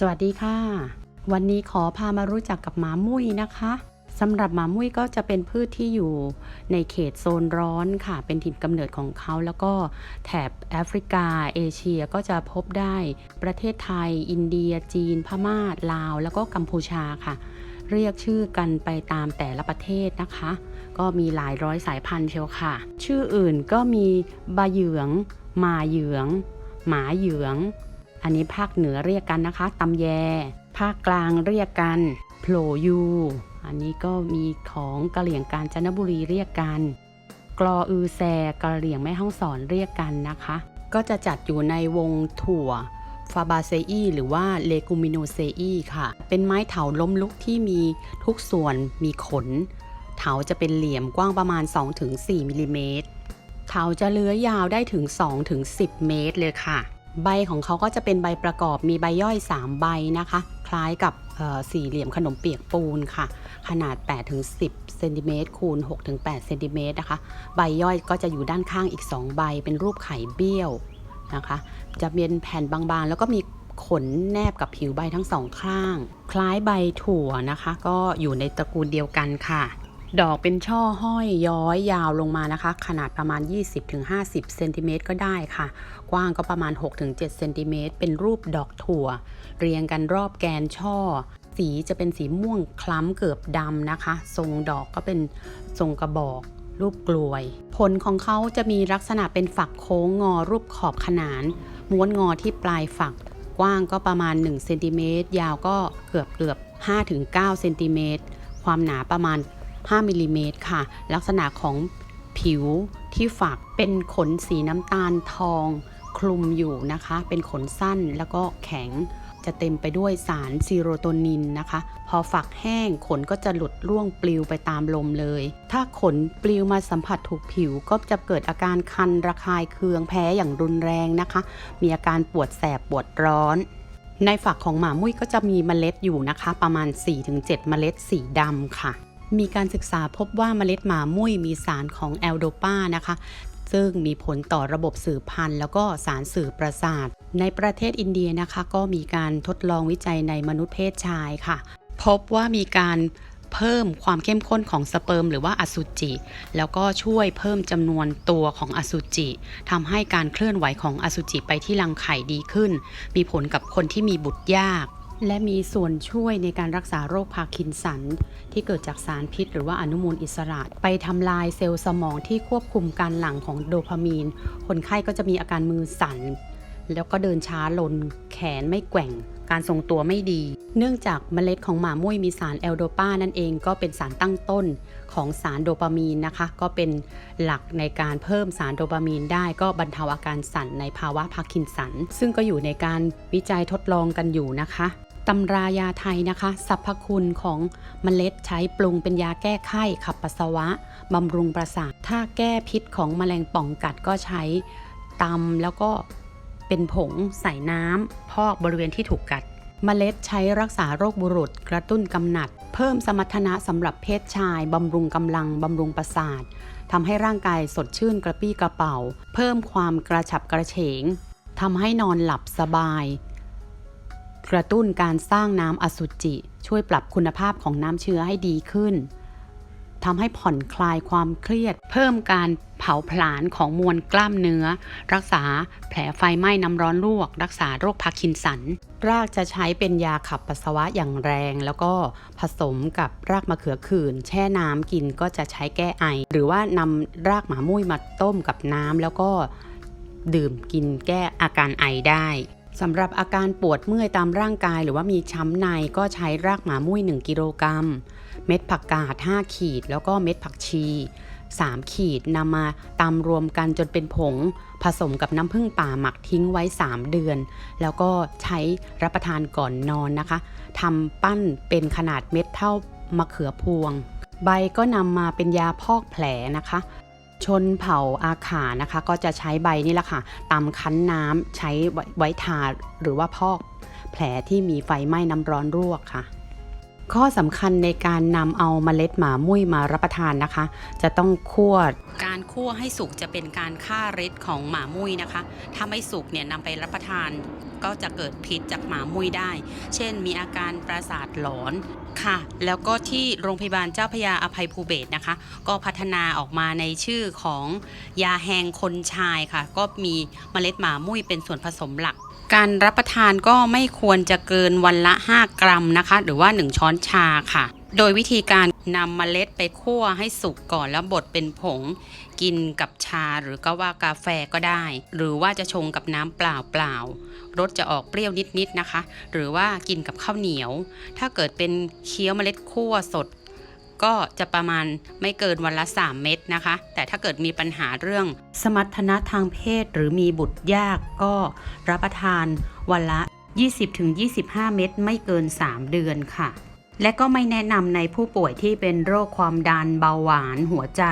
สวัสดีค่ะ วันนี้ขอพามารู้จักกับหมามุ้ยนะคะสำหรับหมามุ้ยก็จะเป็นพืชที่อยู่ในเขตโซนร้อนค่ะ เป็นถิ่นกำเนิดของเขา แล้วก็แถบแอฟริกา เอเชียก็จะพบได้ ประเทศไทย อินเดีย จีน พม่าลาว แล้วก็กัมพูชาค่ะ เรียกชื่อกันไปตามแต่ละประเทศนะคะ ก็มีหลายร้อยสายพันธุ์เชียวค่ะ ชื่ออื่นก็มีบาเหยืองหมาเหยือง หมาเหยือง อันนี้ภาคเหนือเรียกกันนะคะตำแย ภาคกลางเรียกกันโผลยูอันนี้ก็มีของกะเหลี่ยงกาญจนบุรีเรียกกันกรออือแซกะเหลี่ยงแม่ห้องสอนเรียกกันนะคะ ก็จะจัดอยู่ในวงถั่วฟาบาเซอีหรือว่าเลกูมิโนเซอีค่ะ เป็นไม้เถาล้มลุกที่มีทุกส่วนมีขน เถาจะเป็นเหลี่ยมกว้างประมาณ 2-4มิลลิเมตรเถาจะเลื้อยยาวได้ถึง 2-10 เมตรเลยค่ะ ใบของเขาก็จะเป็นใบประกอบมีใบย่อย 3 ใบนะคะ คล้ายกับสี่เหลี่ยมขนมเปียกปูนค่ะ ขนาด 8-10เซนติเมตรคูณ 6-8เซนติเมตรนะคะ ใบย่อยก็จะอยู่ด้านข้างอีก 2 ใบ เป็นรูปไข่เบี้ยวนะคะ จะเป็นแผ่นบางๆ แล้วก็มีขนแนบกับผิวใบทั้งสองข้าง คล้ายใบถั่วนะคะ ก็อยู่ในตระกูลเดียวกันค่ะ ดอกเป็นช่อห้อยย้อยยาวลงมานะคะ ขนาดประมาณ 20-50เซนติเมตรก็ได้ค่ะ กว้างก็ประมาณ 6-7เซนติเมตรเป็นรูปดอกถั่ว เรียงกันรอบแกนช่อ สีจะเป็นสีม่วงคล้ำเกือบดำนะคะ ทรงดอกก็เป็นทรงกระบอกรูปกลวย ผลของเขาจะมีลักษณะเป็นฝักโค้งงอรูปขอบขนาน ม้วนงอที่ปลายฝัก กว้างก็ประมาณ1เซนติเมตรยาวก็เกือบเกือบ5-9เซนติเมตรความหนาประมาณ 5มิลลิเมตรค่ะ ลักษณะของผิวที่ฝักเป็นขนสีน้ำตาลทอง คลุมอยู่นะคะ เป็นขนสั้นแล้วก็แข็งจะเต็มไปด้วยสารซีโรโทนินนะคะ พอฝักแห้งขนก็จะหลุดร่วงปลิวไปตามลมเลย ถ้าขนปลิวมาสัมผัสถูกผิวก็จะเกิดอาการคันระคายเคืองแพ้อย่างรุนแรงนะคะ มีอาการปวดแสบปวดร้อน ในฝักของหมามุ้ยก็จะมีเมล็ดอยู่นะคะ ประมาณ 4-7 เมล็ดสีดำค่ะ มีการศึกษาพบว่าเมล็ดหมามุ้ยมีสารของแอลโดปานะคะ ซึ่งมีผลต่อระบบสืบพันธุ์ แล้วก็สารสื่อประสาท ในประเทศอินเดียนะคะ ก็มีการทดลองวิจัยในมนุษย์เพศชายค่ะ พบว่ามีการเพิ่มความเข้มข้นของสเปิร์มหรือว่าอสุจิ แล้วก็ช่วยเพิ่มจำนวนตัวของอสุจิทำให้การเคลื่อนไหวของอสุจิไปที่รังไข่ดีขึ้น มีผลกับคนที่มีบุตรยาก และมีส่วนช่วยในการรักษาโรคพาร์กินสัน ที่เกิดจากสารพิษ หรือว่าอนุมูลอิสระ ไปทำลายเซลล์สมองที่ควบคุมการหลั่งของโดพามีน คนไข้ก็จะมีอาการมือสั่น แล้วก็เดินช้าลน แขนไม่แกว่ง การทรงตัวไม่ดี เนื่องจากเมล็ดของหมามุ้ยมีสารแอลโดปานั่นเองก็เป็นสารตั้งต้นของสารโดปามีนนะคะ ก็เป็นหลักในการเพิ่มสารโดปามีนได้ ก็บรรเทาอาการสั่นในภาวะพาร์กินสัน ซึ่งก็อยู่ในการวิจัยทดลองกันอยู่นะคะ ตำรายาไทยนะคะสรรพคุณของเมล็ดใช้ปรุงเป็นยาแก้ไข้ขับปัสสาวะบำรุงประสาท ถ้าแก้พิษของแมลงป่องกัดก็ใช้ตำแล้วก็เป็นผงใส่น้ำพอกบริเวณที่ถูกกัดเมล็ดใช้รักษาโรคบุรุษ กระตุ้นกำหนัด เพิ่มสมรรถนะสำหรับเพศชาย บำรุงกำลัง บำรุงประสาททำให้ร่างกายสดชื่นกระปี้กระเป๋า เพิ่มความกระฉับกระเฉงทำให้นอนหลับสบาย กระตุ้นการสร้างน้ำอสุจิ ช่วยปรับคุณภาพของน้ำเชื้อให้ดีขึ้นทำให้ผ่อนคลายความเครียด เพิ่มการเผาผลาญของมวลกล้ามเนื้อ รักษาแผลไฟไหม้น้ำร้อนลวก รักษาโรคพาร์กินสัน รากจะใช้เป็นยาขับปัสสาวะอย่างแรง แล้วก็ผสมกับรากมะเขือขื่นแช่น้ำกินก็จะใช้แก้ไอ หรือว่านำรากหมามุ้ยมาต้มกับน้ำแล้วก็ดื่มกินแก้อาการไอได้ สำหรับอาการปวดเมื่อยตามร่างกายหรือว่ามีช้ำในก็ใช้รากหมามุ้ย 1 กิโลกรัม เม็ดผักกาด 5 ขีด แล้วก็เม็ดผักชี 3 ขีดนำมาตำรวมกันจนเป็นผง ผสมกับน้ำผึ้งป่าหมักทิ้งไว้ 3 เดือน แล้วก็ใช้รับประทานก่อนนอนนะคะทำปั้นเป็นขนาดเม็ดเท่ามะเขือพวง ใบก็นำมาเป็นยาพอกแผลนะคะ ชนเผ่าอาขานะคะ ก็จะใช้ใบนี่แหละค่ะตำคั้นน้ำใช้ไว้ทาหรือว่าพอกแผลที่มีไฟไหม้น้ำร้อนรวกค่ะ ข้อสำคัญในการนำเอาเมล็ดหมามุ้ยมารับประทานนะคะ จะต้องคั่วการคั่วให้สุกจะเป็นการฆ่าฤทธิ์ของหมามุ้ยนะคะ ถ้าไม่สุกเนี่ยนำไปรับประทาน ก็จะเกิดพิษจากหมามุ้ยได้ เช่น มีอาการประสาทหลอนค่ะ แล้วก็ที่โรงพยาบาลเจ้าพยาอภัยภูเบศนะคะ ก็พัฒนาออกมาในชื่อของยาแหงคนชายค่ะ ก็มีเมล็ดหมามุ้ยเป็นส่วนผสมหลัก การรับประทานก็ไม่ควรจะเกินวันละ 5 กรัมนะคะ หรือว่า 1 ช้อนชาค่ะโดยวิธีการนำเมล็ดไปคั่วให้สุกก่อนแล้วบดเป็นผง กินกับชาหรือก็ว่ากาแฟก็ได้ หรือว่าจะชงกับน้ำเปล่าเปล่าๆรสจะออกเปรี้ยวนิดๆนะคะ หรือว่ากินกับข้าวเหนียว ถ้าเกิดเป็นเคี้ยวเมล็ดคั่วสด ก็จะประมาณไม่เกินวันละ 3 เม็ดนะคะ แต่ถ้าเกิดมีปัญหาเรื่องสมรรถนะทางเพศหรือมีบุตรยากก็รับประทานวันละ 20-25 เม็ดไม่เกิน 3 เดือนค่ะ และก็ไม่แนะนำในผู้ป่วยที่เป็นโรคความดันเบาหวานหัวใจ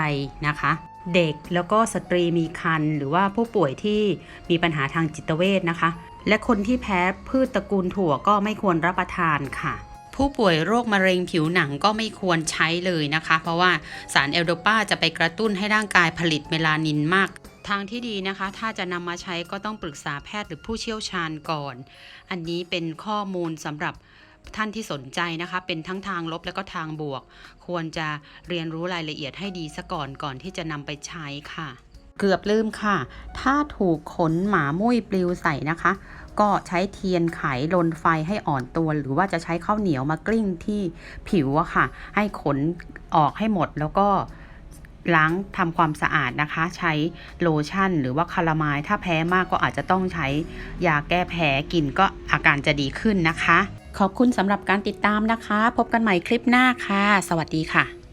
นะคะ เด็กแล้วก็สตรีมีครรภ์หรือว่าผู้ป่วยที่มีปัญหาทางจิตเวชนะคะ และคนที่แพ้พืชตระกูลถั่วก็ไม่ควรรับประทานค่ะผู้ป่วยโรคมะเร็งผิวหนังก็ไม่ควรใช้เลยนะคะ เพราะว่าสารเอลโดปาจะไปกระตุ้นให้ร่างกายผลิตเมลานินมาก ทางที่ดีนะคะ ถ้าจะนำมาใช้ก็ต้องปรึกษาแพทย์หรือผู้เชี่ยวชาญก่อน อันนี้เป็นข้อมูลสำหรับ ท่านที่สนใจนะคะเป็นทั้งทางลบและก็ทางบวก ควรจะเรียนรู้รายละเอียดให้ดีซะก่อนก่อนที่จะนำไปใช้ค่ะ เกือบลืมค่ะ ถ้าถูกขนหมามุ้ยปลิวใส่นะคะ ก็ใช้เทียนไขลนไฟให้อ่อนตัว หรือว่าจะใช้ข้าวเหนียวมากลิ้งที่ผิวอะค่ะ ให้ขนออกให้หมดแล้วก็ล้างทำความสะอาดนะคะ ใช้โลชั่น หรือว่าคารามล์ถ้าแพ้มากก็อาจจะต้องใช้ยาแก้แพ้กินก็อาการจะดีขึ้นนะคะ ขอบคุณสำหรับการติดตามนะคะ พบกันใหม่คลิปหน้าค่ะ สวัสดีค่ะ